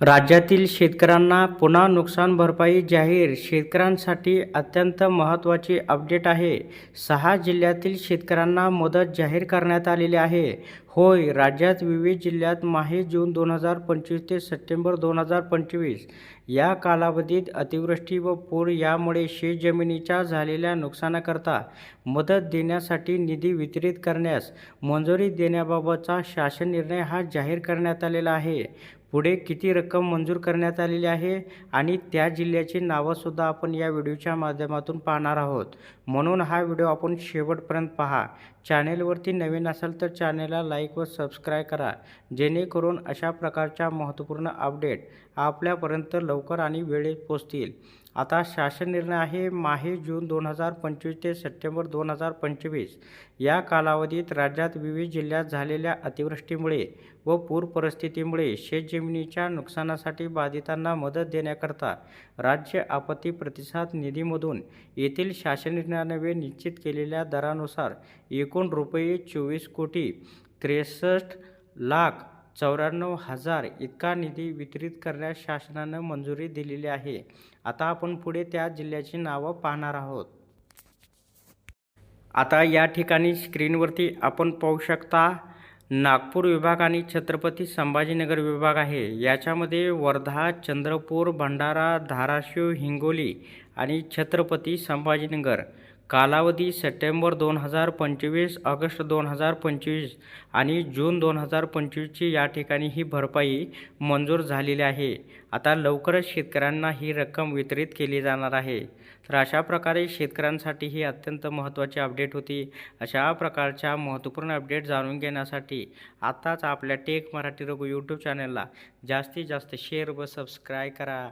राज्यातील शेतकऱ्यांना पुन्हा नुकसान भरपाई जाहीर शेतकऱ्यांसाठी अत्यंत महत्त्वाची अपडेट आहे. सहा जिल्ह्यातील शेतकऱ्यांना मदत जाहीर करण्यात आलेली आहे. होय राज्यात विविध जिल्ह्यात माहे जून दोन हजार पंचवीस ते सप्टेंबर दोन हजार पंचवीस या कालावधीत अतिवृष्टी व पूर यामुळे शेतजमिनीच्या झालेल्या नुकसानाकरता मदत देण्यासाठी निधी वितरित करण्यास मंजुरी देण्याबाबतचा शासन निर्णय हा जाहीर करण्यात आलेला आहे. पुढे किती रक्कम मंजूर करण्यात आलेली आहे आणि त्या जिल्ह्याची नावंसुद्धा आपण या व्हिडिओच्या माध्यमातून पाहणार आहोत. म्हणून हा व्हिडिओ आपण शेवटपर्यंत पहा. चॅनेलवरती नवीन असाल तर चॅनेलला लाईक व सबस्क्राईब करा. जेणेकरून अशा प्रकारच्या महत्त्वपूर्ण अपडेट आपल्यापर्यंत लवकर आणि वेळेत पोचतील. आता शासन निर्णय आहे माहे जून दोन हजार पंचवीस ते सप्टेंबर दोन हजार पंचवीस. या कालावधीत राज्यात विविध जिल्ह्यात झालेल्या अतिवृष्टीमुळे व पूर परिस्थितीमुळे शेतजमिनीच्या नुकसानासाठी बाधितांना मदत देण्याकरता राज्य आपत्ती प्रतिसाद निधीमधून येथील शासन निर्णयान्वये निश्चित केलेल्या दरानुसार एकूण रुपये चोवीस कोटी त्रेसष्ट लाख चौऱ्याण्णव हजार इतका निधी वितरित करण्यास शासनानं मंजुरी दिलेली आहे. आता आपण पुढे त्या जिल्ह्याची नावं पाहणार आहोत. आता या ठिकाणी स्क्रीनवरती आपण पाहू शकता नागपूर विभाग आणि छत्रपती संभाजीनगर विभाग आहे. याच्यामध्ये वर्धा चंद्रपूर भंडारा धाराशिव हिंगोली आणि छत्रपती संभाजीनगर कालावधी सप्टेंबर दोन हजार पंचवीस ऑगस्ट दोन हजार पंचवीस आणि जून दोन हजार पंचवीसची या ठिकाणी ही भरपाई मंजूर झालेली आहे. आता लवकरच शेतकऱ्यांना ही रक्कम वितरित केली जाणार आहे. तर अशा प्रकारे शेतकऱ्यांसाठी ही अत्यंत महत्त्वाची अपडेट होती. अशा प्रकारच्या महत्त्वपूर्ण अपडेट जाणून घेण्यासाठी आत्ताच आपल्या टेक मराठी रघु यूट्यूब चॅनलला जास्तीत जास्त शेअर व सबस्क्राईब करा.